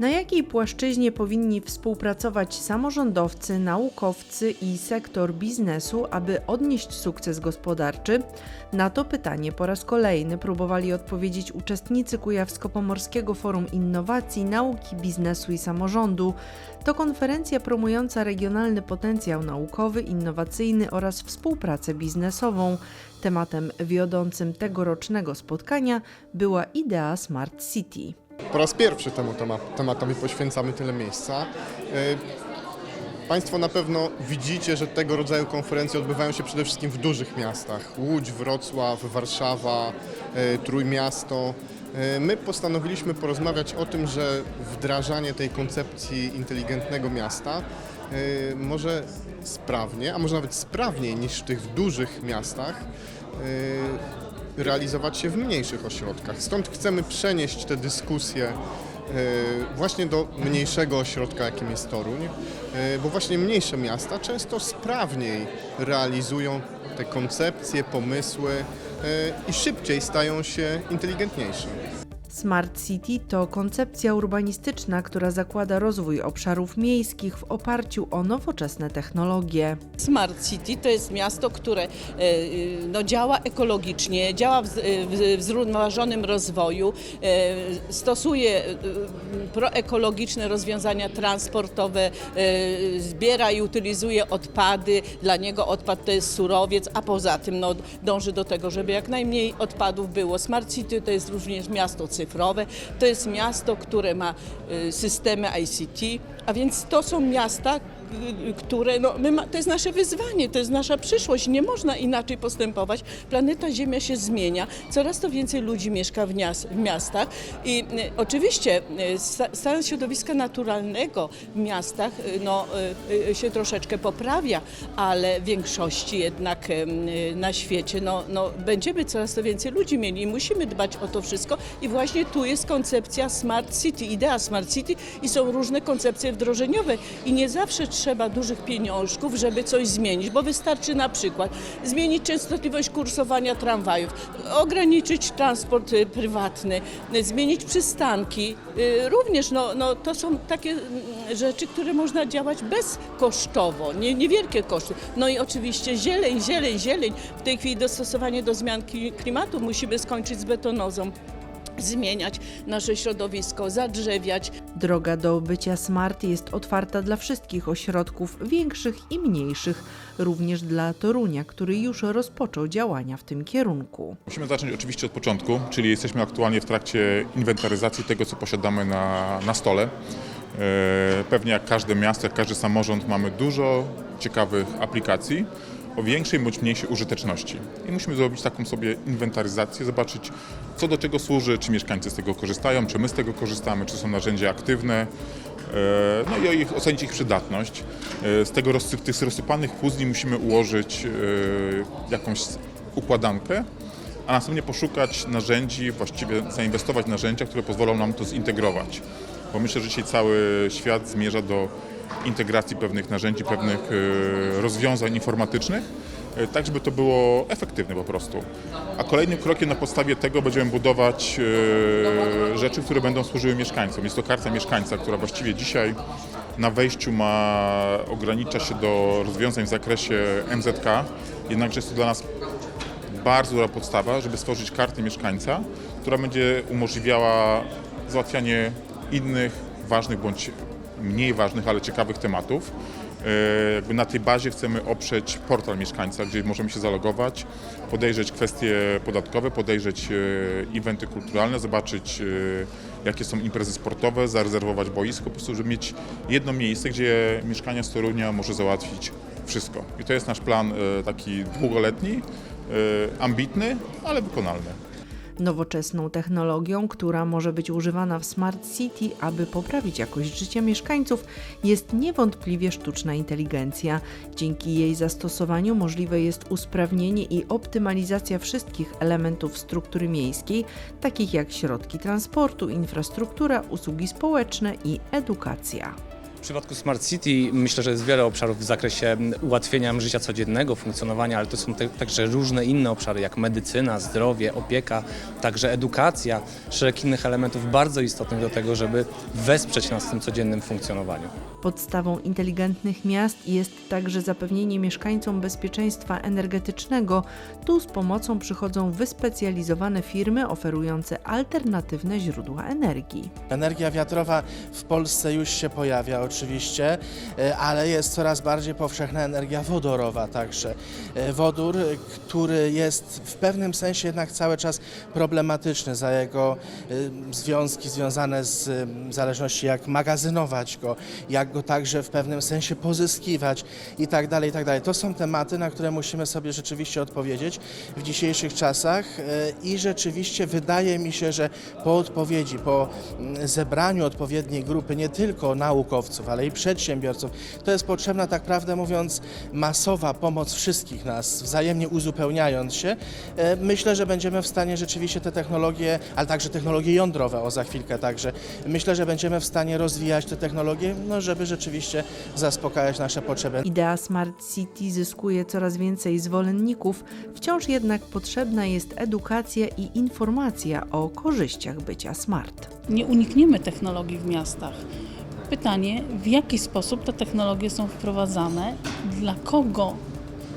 Na jakiej płaszczyźnie powinni współpracować samorządowcy, naukowcy i sektor biznesu, aby odnieść sukces gospodarczy? Na to pytanie po raz kolejny próbowali odpowiedzieć uczestnicy Kujawsko-Pomorskiego Forum Innowacji, Nauki, Biznesu i Samorządu. To konferencja promująca regionalny potencjał naukowy, innowacyjny oraz współpracę biznesową. Tematem wiodącym tegorocznego spotkania była idea Smart City. Po raz pierwszy temu tema- tematowi poświęcamy tyle miejsca. E, Państwo na pewno widzicie, że tego rodzaju konferencje odbywają się przede wszystkim w dużych miastach. Łódź, Wrocław, Warszawa, e, Trójmiasto. E, My postanowiliśmy porozmawiać o tym, że wdrażanie tej koncepcji inteligentnego miasta może sprawnie, a może nawet sprawniej niż w tych dużych miastach realizować się w mniejszych ośrodkach. Stąd chcemy przenieść te dyskusje e, właśnie do mniejszego ośrodka, jakim jest Toruń, e, bo właśnie mniejsze miasta często sprawniej realizują te koncepcje, pomysły e, i szybciej stają się inteligentniejsze. Smart City to koncepcja urbanistyczna, która zakłada rozwój obszarów miejskich w oparciu o nowoczesne technologie. Smart City to jest miasto, które e, e, no, działa ekologicznie, działa w, z- w, w zrównoważonym rozwoju, e, stosuje e, proekologiczne rozwiązania transportowe, e, zbiera i utylizuje odpady. Dla niego odpad to jest surowiec, a poza tym no, dąży do tego, żeby jak najmniej odpadów było. Smart City to jest również miasto cyfrowe, to jest miasto, które ma e, systemy ICT, a więc to są miasta, y, które, no, my ma, to jest nasze wyzwanie, to jest nasza przyszłość, nie można inaczej postępować. Planeta Ziemia się zmienia, coraz to więcej ludzi mieszka w, mias, w miastach. I y, oczywiście y, sta- stan środowiska naturalnego w miastach y, no, y, y, się troszeczkę poprawia, ale w większości jednak y, y, na świecie no, no, będziemy coraz to więcej ludzi mieli i musimy dbać o to wszystko. I właśnie tu jest koncepcja Smart City, idea Smart City i są różne koncepcje wdrożeniowe. I nie zawsze trzeba dużych pieniążków, żeby coś zmienić, bo wystarczy na przykład zmienić częstotliwość kursowania tramwajów, ograniczyć transport y, prywatny, zmienić przystanki. Y, Również no, no, to są takie mm, rzeczy, które można działać bezkosztowo, nie, niewielkie koszty. No i oczywiście zieleń, zieleń, zieleń. W tej chwili dostosowanie do zmian kli- klimatu musimy skończyć z betonozą. Zmieniać nasze środowisko, zadrzewiać, Droga do bycia smart jest otwarta dla wszystkich ośrodków, większych i mniejszych, również dla Torunia, który już rozpoczął działania w tym kierunku. Musimy zacząć oczywiście od początku, czyli jesteśmy aktualnie w trakcie inwentaryzacji tego, co posiadamy na, na stole. E, Pewnie jak każde miasto, jak każdy samorząd mamy dużo ciekawych aplikacji o większej bądź mniejszej użyteczności. I musimy zrobić taką sobie inwentaryzację, zobaczyć co do czego służy, czy mieszkańcy z tego korzystają, czy my z tego korzystamy, czy są narzędzia aktywne, E, no i o ich, ocenić ich przydatność. E, Z tego rozsy- tych rozsypanych puzli musimy ułożyć e, jakąś układankę, a następnie poszukać narzędzi, właściwie zainwestować w narzędzia, które pozwolą nam to zintegrować. Bo myślę, że dzisiaj cały świat zmierza do integracji pewnych narzędzi, pewnych e, rozwiązań informatycznych, e, tak żeby to było efektywne po prostu. A kolejnym krokiem na podstawie tego będziemy budować e, rzeczy, które będą służyły mieszkańcom. Jest to karta mieszkańca, która właściwie dzisiaj na wejściu ma, ogranicza się do rozwiązań w zakresie MZK, jednakże jest to dla nas bardzo dobra podstawa, żeby stworzyć kartę mieszkańca, która będzie umożliwiała załatwianie innych ważnych bądź mniej ważnych, ale ciekawych tematów. E, Jakby na tej bazie chcemy oprzeć portal mieszkańca, gdzie możemy się zalogować, podejrzeć kwestie podatkowe, podejrzeć e, eventy kulturalne, zobaczyć e, jakie są imprezy sportowe, zarezerwować boisko, po prostu żeby mieć jedno miejsce, gdzie mieszkania z Torunia może załatwić wszystko. I to jest nasz plan taki długoletni, ambitny, ale wykonalny. Nowoczesną technologią, która może być używana w Smart City, aby poprawić jakość życia mieszkańców, jest niewątpliwie sztuczna inteligencja. Dzięki jej zastosowaniu możliwe jest usprawnienie i optymalizacja wszystkich elementów struktury miejskiej, takich jak środki transportu, infrastruktura, usługi społeczne i edukacja. W przypadku Smart City myślę, że jest wiele obszarów w zakresie ułatwienia życia codziennego, funkcjonowania, ale to są te, także różne inne obszary, jak medycyna, zdrowie, opieka, także edukacja, szereg innych elementów bardzo istotnych do tego, żeby wesprzeć nas w tym codziennym funkcjonowaniu. Podstawą inteligentnych miast jest także zapewnienie mieszkańcom bezpieczeństwa energetycznego. Tu z pomocą przychodzą wyspecjalizowane firmy oferujące alternatywne źródła energii. Energia wiatrowa w Polsce już się pojawia oczywiście, e, ale jest coraz bardziej powszechna energia wodorowa także. E, Wodór, który jest w pewnym sensie jednak cały czas problematyczny za jego e, związki związane z zależności jak magazynować go, jak go także w pewnym sensie pozyskiwać i tak dalej, i tak dalej. To są tematy, na które musimy sobie rzeczywiście odpowiedzieć w dzisiejszych czasach i rzeczywiście wydaje mi się, że po odpowiedzi, po mm, zebraniu odpowiedniej grupy nie tylko naukowców, ale i przedsiębiorców, to jest potrzebna tak prawdę mówiąc masowa pomoc wszystkich nas, wzajemnie uzupełniając się. E, Myślę, że będziemy w stanie rzeczywiście te technologie, ale także technologie jądrowe, o za chwilkę także, myślę, że będziemy w stanie rozwijać te technologie, no, żeby rzeczywiście zaspokajać nasze potrzeby. Idea Smart City zyskuje coraz więcej zwolenników, wciąż jednak potrzebna jest edukacja i informacja o korzyściach bycia smart. nie unikniemy technologii w miastach. Pytanie, w jaki sposób te technologie są wprowadzane, dla kogo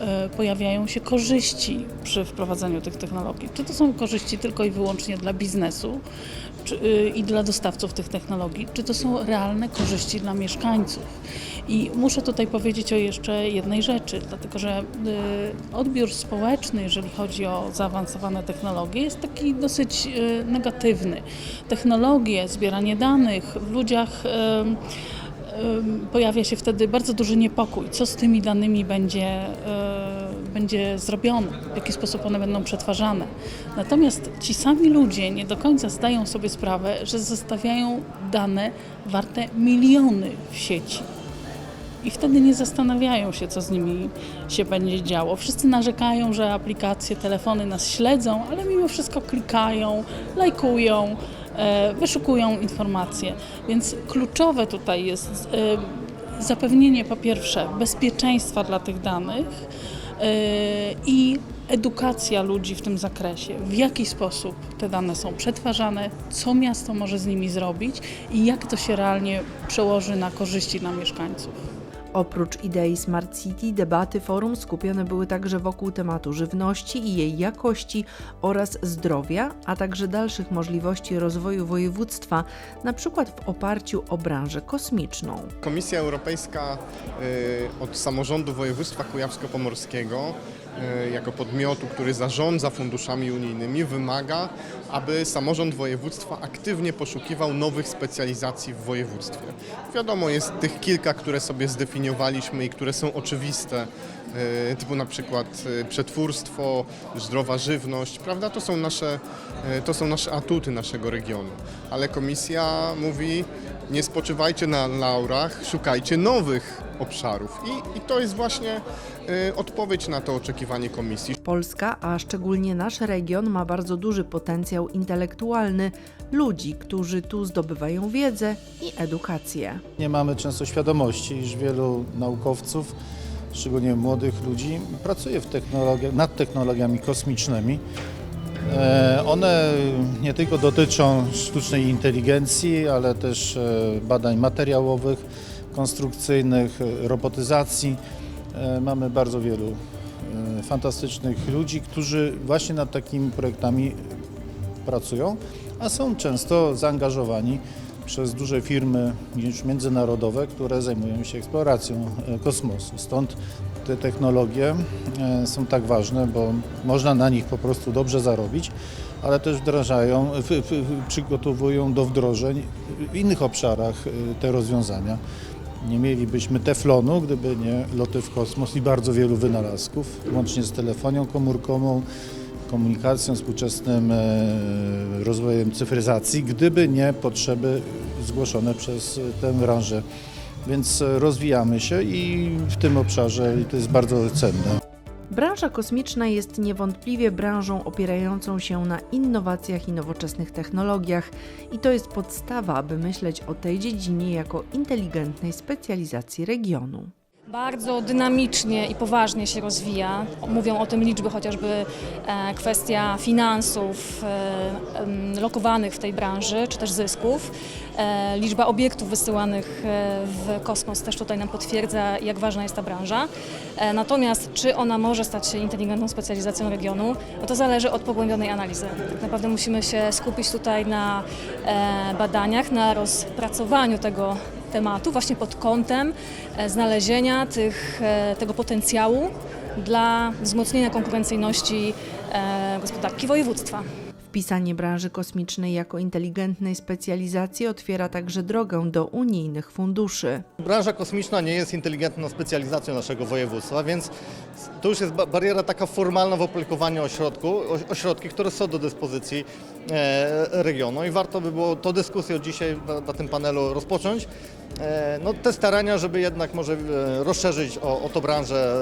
e, pojawiają się korzyści przy wprowadzaniu tych technologii. Czy to są korzyści tylko i wyłącznie dla biznesu i dla dostawców tych technologii, czy to są realne korzyści dla mieszkańców. I muszę tutaj powiedzieć o jeszcze jednej rzeczy, dlatego że y, odbiór społeczny, jeżeli chodzi o zaawansowane technologie, jest taki dosyć y, negatywny. Technologie, zbieranie danych w ludziach. pojawia się wtedy bardzo duży niepokój, co z tymi danymi będzie, y, będzie zrobione, w jaki sposób one będą przetwarzane. Natomiast ci sami ludzie nie do końca zdają sobie sprawę, że zostawiają dane warte miliony w sieci. I wtedy nie zastanawiają się, co z nimi się będzie działo. Wszyscy narzekają, że aplikacje, telefony nas śledzą, ale mimo wszystko klikają, lajkują, e, wyszukują informacje. Więc kluczowe tutaj jest e, zapewnienie po pierwsze bezpieczeństwa dla tych danych i edukacja ludzi w tym zakresie, w jaki sposób te dane są przetwarzane, co miasto może z nimi zrobić i jak to się realnie przełoży na korzyści dla mieszkańców. Oprócz idei Smart City, debaty forum skupione były także wokół tematu żywności i jej jakości oraz zdrowia, a także dalszych możliwości rozwoju województwa, na przykład w oparciu o branżę kosmiczną. Komisja Europejska y, od samorządu województwa kujawsko-pomorskiego jako podmiotu, który zarządza funduszami unijnymi, wymaga, aby samorząd województwa aktywnie poszukiwał nowych specjalizacji w województwie. Wiadomo, jest tych kilka, które sobie zdefiniowaliśmy i które są oczywiste, typu na przykład y, przetwórstwo, zdrowa żywność, prawda? To są nasze, y, to są nasze atuty naszego regionu. Ale komisja mówi, nie spoczywajcie na laurach, szukajcie nowych obszarów. I, i to jest właśnie y, odpowiedź na to oczekiwanie komisji. Polska, a szczególnie nasz region, ma bardzo duży potencjał intelektualny ludzi, którzy tu zdobywają wiedzę i edukację. Nie mamy często świadomości, iż wielu naukowców, szczególnie młodych ludzi, pracuje w technologiach, nad technologiami kosmicznymi. E, One nie tylko dotyczą sztucznej inteligencji, ale też e, badań materiałowych, konstrukcyjnych, e, robotyzacji. Mamy bardzo wielu fantastycznych ludzi, którzy właśnie nad takimi projektami pracują, a są często zaangażowani przez duże firmy już międzynarodowe, które zajmują się eksploracją e, kosmosu. Stąd te technologie e, są tak ważne, bo można na nich po prostu dobrze zarobić, ale też wdrażają, przygotowują do wdrożeń w innych obszarach e, te rozwiązania. Nie mielibyśmy teflonu, gdyby nie loty w kosmos i bardzo wielu wynalazków, łącznie z telefonią komórkową, komunikacją, współczesnym e, rozwojem cyfryzacji, gdyby nie potrzeby zgłoszone przez tę branżę. Więc rozwijamy się i w tym obszarze to jest bardzo cenne. Branża kosmiczna jest niewątpliwie branżą opierającą się na innowacjach i nowoczesnych technologiach, i to jest podstawa, aby myśleć o tej dziedzinie jako inteligentnej specjalizacji regionu. Bardzo dynamicznie i poważnie się rozwija. Mówią o tym liczby, chociażby e, kwestia finansów e, lokowanych w tej branży, czy też zysków. E, liczba obiektów wysyłanych w kosmos też tutaj nam potwierdza, jak ważna jest ta branża. Natomiast czy ona może stać się inteligentną specjalizacją regionu, no to zależy od pogłębionej analizy. Tak naprawdę musimy się skupić tutaj na badaniach, na rozpracowaniu tego tematu właśnie pod kątem e, znalezienia tych, e, tego potencjału dla wzmocnienia konkurencyjności e, gospodarki województwa. Wpisanie branży kosmicznej jako inteligentnej specjalizacji otwiera także drogę do unijnych funduszy. Branża kosmiczna nie jest inteligentną specjalizacją naszego województwa, więc to już jest ba- bariera taka formalna w aplikowaniu o, środku, o, o środki, które są do dyspozycji e, regionu i warto by było tę dyskusję dzisiaj na, tym panelu rozpocząć. E, no, te starania, żeby jednak może e, rozszerzyć o, o tą branżę,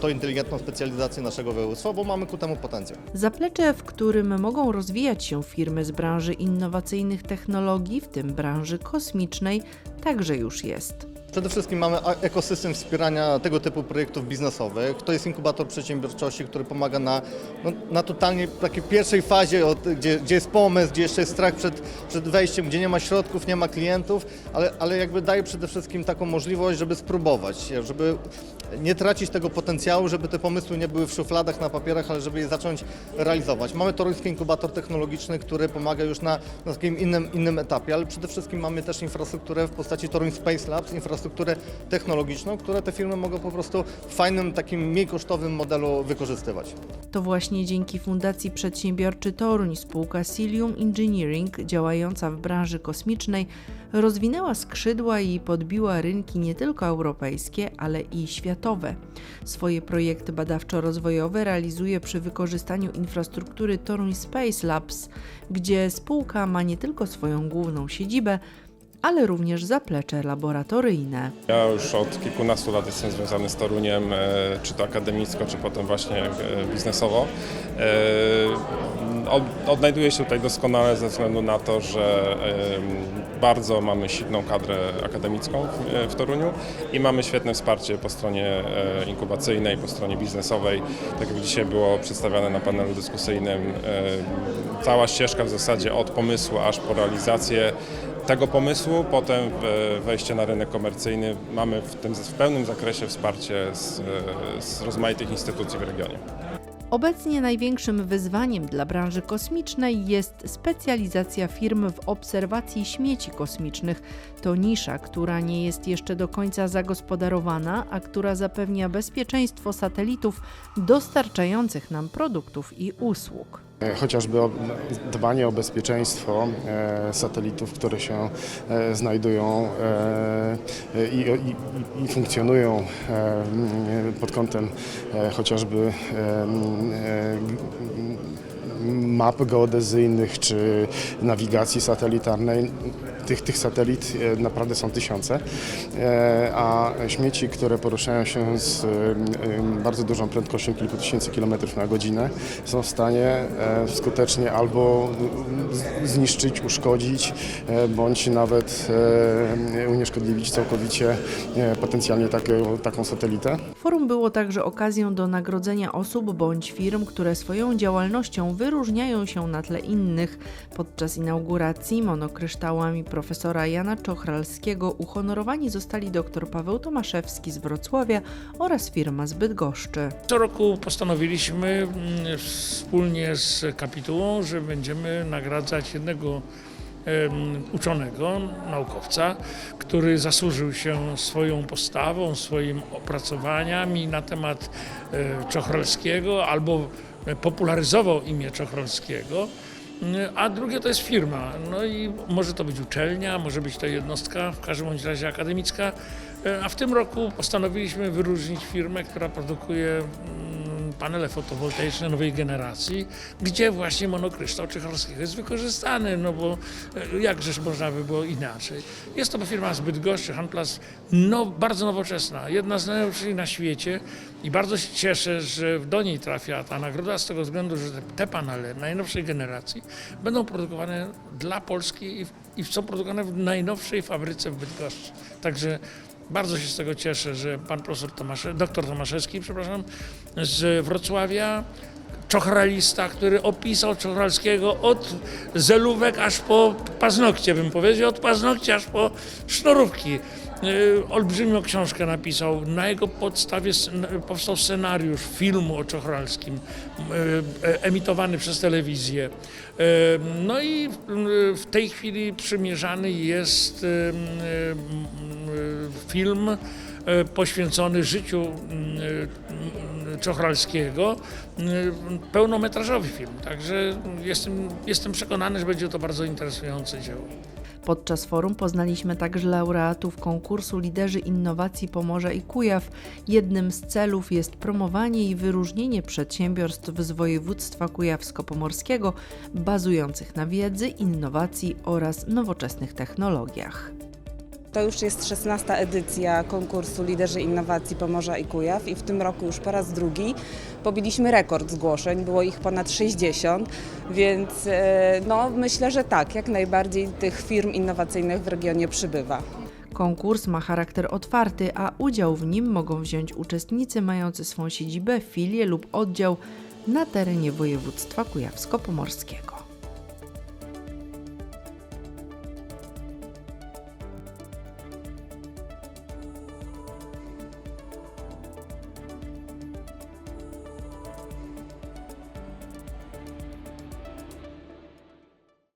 tą inteligentną specjalizację naszego województwa, bo mamy ku temu potencjał. Zaplecze, w którym mogą rozwijać się firmy z branży innowacyjnych technologii, w tym branży kosmicznej, także już jest. Przede wszystkim mamy ekosystem wspierania tego typu projektów biznesowych. To jest inkubator przedsiębiorczości, który pomaga na, no, na totalnie takiej pierwszej fazie, od, gdzie, gdzie jest pomysł, gdzie jeszcze jest strach przed, przed wejściem, gdzie nie ma środków, nie ma klientów, ale, ale jakby daje przede wszystkim taką możliwość, żeby spróbować, żeby nie tracić tego potencjału, żeby te pomysły nie były w szufladach, na papierach, ale żeby je zacząć realizować. Mamy toruński inkubator technologiczny, który pomaga już na, na takim innym, innym etapie, ale przede wszystkim mamy też infrastrukturę w postaci Toruń Space Labs, infrastrukturę technologiczną, które te firmy mogą po prostu w fajnym, takim mniej kosztowym modelu wykorzystywać. To właśnie dzięki Fundacji Przedsiębiorczy Toruń spółka Cilium Engineering, działająca w branży kosmicznej, rozwinęła skrzydła i podbiła rynki nie tylko europejskie, ale i światowe. Swoje projekty badawczo-rozwojowe realizuje przy wykorzystaniu infrastruktury Toruń Space Labs, gdzie spółka ma nie tylko swoją główną siedzibę, ale również zaplecze laboratoryjne. Ja już od kilkunastu lat jestem związany z Toruniem, e, czy to akademicko, czy potem właśnie e, biznesowo. E, od- Odnajduję się tutaj doskonale ze względu na to, że bardzo mamy silną kadrę akademicką w- Toruniu i mamy świetne wsparcie po stronie inkubacyjnej, po stronie biznesowej. Tak jak dzisiaj było przedstawiane na panelu dyskusyjnym, cała ścieżka w zasadzie od pomysłu aż po realizację tego pomysłu, potem wejście na rynek komercyjny. Mamy w tym w pełnym zakresie wsparcie z, z rozmaitych instytucji w regionie. Obecnie największym wyzwaniem dla branży kosmicznej jest specjalizacja firm w obserwacji śmieci kosmicznych. To nisza, która nie jest jeszcze do końca zagospodarowana, a która zapewnia bezpieczeństwo satelitów dostarczających nam produktów i usług. E, Chociażby dbanie o bezpieczeństwo e, satelitów, które się e, znajdują i, i, i funkcjonują e, m, pod kątem chociażby m, e, map geodezyjnych czy nawigacji satelitarnej. Tych, tych satelit e, naprawdę są tysiące, e, a śmieci, które poruszają się z e, bardzo dużą prędkością kilku tysięcy kilometrów na godzinę, są w stanie skutecznie albo zniszczyć, uszkodzić, bądź nawet unieszkodliwić całkowicie potencjalnie taką, taką satelitę. Forum było także okazją do nagrodzenia osób bądź firm, które swoją działalnością wyróżniają się na tle innych. Podczas inauguracji monokryształami profesora Jana Czochralskiego uhonorowani zostali dr Paweł Tomaszewski z Wrocławia oraz firma z Bydgoszczy. Co roku postanowiliśmy mm, wspólnie z kapitułą, że będziemy nagradzać jednego uczonego, naukowca, który zasłużył się swoją postawą, swoimi opracowaniami na temat e, Czochralskiego albo popularyzował imię Czochralskiego. A drugie to jest firma. No i może to być uczelnia, może być to jednostka, w każdym bądź razie akademicka. E, A w tym roku postanowiliśmy wyróżnić firmę, która produkuje mm, panele fotowoltaiczne nowej generacji, gdzie właśnie monokryształ Czecholskiego jest wykorzystany, no bo e, jakżeż można by było inaczej. Jest to firma z Bydgoszczy, Handlas, no, bardzo nowoczesna, jedna z najlepszych na świecie i bardzo się cieszę, że do niej trafia ta nagroda z tego względu, że te, te panele najnowszej generacji będą produkowane dla Polski i, i są produkowane w najnowszej fabryce w Bydgoszczy. Także bardzo się z tego cieszę, że pan profesor Tomasze, doktor Tomaszewski, przepraszam, z Wrocławia, czochralista, który opisał Czochralskiego od zelówek aż po paznokcie, bym powiedział, od paznokci aż po sznurówki. Y, Olbrzymią książkę napisał. Na jego podstawie powstał scenariusz filmu o Czochralskim, y, e- emitowany przez telewizję. No i w tej chwili przymierzany jest film poświęcony życiu Czochralskiego, pełnometrażowy film. Także jestem, jestem przekonany, że będzie to bardzo interesujące dzieło. Podczas forum poznaliśmy także laureatów konkursu Liderzy Innowacji Pomorza i Kujaw. Jednym z celów jest promowanie i wyróżnienie przedsiębiorstw z województwa kujawsko-pomorskiego bazujących na wiedzy, innowacji oraz nowoczesnych technologiach. To już jest 16 edycja konkursu Liderzy Innowacji Pomorza i Kujaw i w tym roku już po raz drugi pobiliśmy rekord zgłoszeń, było ich ponad 60, więc e, no, myślę, że tak, jak najbardziej tych firm innowacyjnych w regionie przybywa. Konkurs ma charakter otwarty, a udział w nim mogą wziąć uczestnicy mający swą siedzibę, filię lub oddział na terenie województwa kujawsko-pomorskiego.